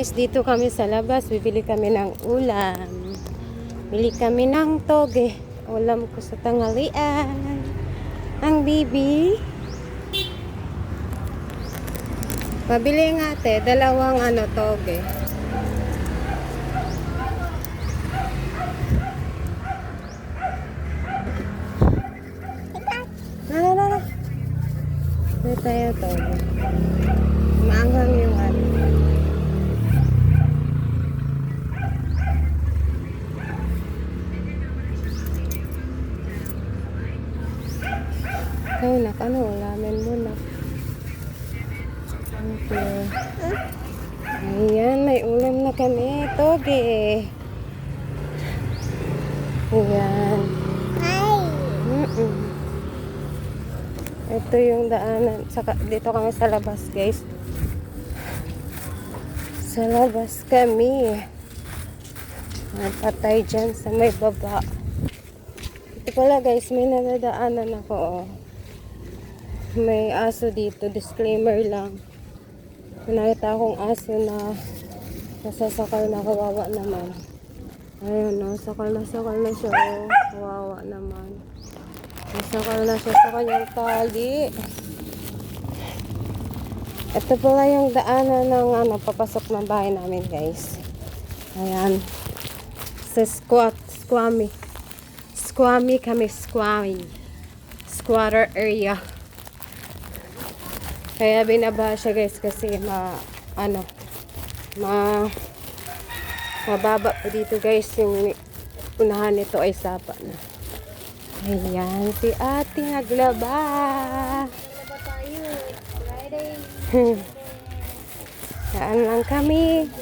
guys, dito kami sa labas. Bibili kami ng ulam. Bili kami ng toge. Ulam ko sa tanghalian. Ang bibi. Pabili nga te, dalawang ano toge. Na, na. Bili tayo toge. Maanghang yung ano. Ikaw na, ano, ulamin mo na. Okay. Ayan, may ulam na kami. Toge. Ayan. Mm-mm. Ito yung daanan. Saka, dito kami sa labas, guys. Sa labas kami. Napatay dyan sa may baba. Ito pala, guys, may nadadaanan ako, oh. May aso dito. Disclaimer lang. Nakita akong aso na nasasakal na kawawa naman. Ayun, no, sakal na sakal na siya, oh. Kawawa naman. Nasakal na siya sa kanyang tali. Ito pala yung daanan ng ano, papasok ng bahay namin, guys. Ayan. Sa squat, squammy. Squammy kami, squammy. Squatter area. Kaya binaba siya, guys, kasi ma, ano, ma, mababa po dito, guys, yung unahan nito ay sapa na. Ayan, si ate naglaba. Laba tayo. Friday. Saan lang kami.